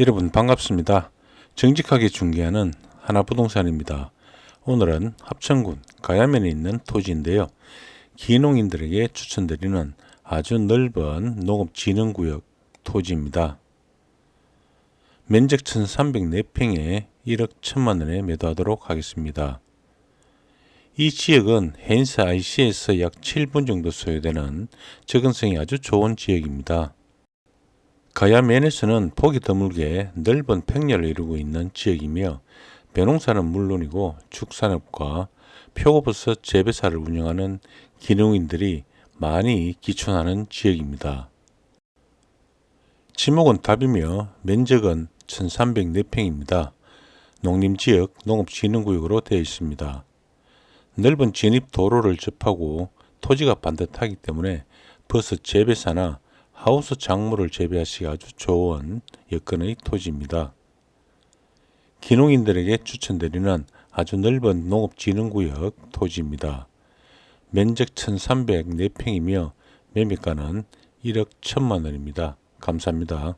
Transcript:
여러분 반갑습니다. 정직하게 중개하는 하나부동산입니다. 오늘은 합천군 가야면에 있는 토지인데요. 기농인들에게 추천드리는 아주 넓은 농업진흥구역 토지입니다. 면적 1304평에 1억 1천만 원에 매도하도록 하겠습니다. 이 지역은 헨스 IC에서 약 7분 정도 소요되는 접근성이 아주 좋은 지역입니다. 가야면에서는 보기 드물게 넓은 평야를 이루고 있는 지역이며 벼농사는 물론이고 축산업과 표고버섯 재배사를 운영하는 기농인들이 많이 기촌하는 지역입니다. 지목은 답이며 면적은 1304평입니다. 농림지역 농업진흥구역으로 되어 있습니다. 넓은 진입 도로를 접하고 토지가 반듯하기 때문에 버섯 재배사나 하우스 작물을 재배하시기 아주 좋은 여건의 토지입니다. 기농인들에게 추천드리는 아주 넓은 농업진흥구역 토지입니다. 면적 1304평이며 매매가는 1억 1천만 원입니다. 감사합니다.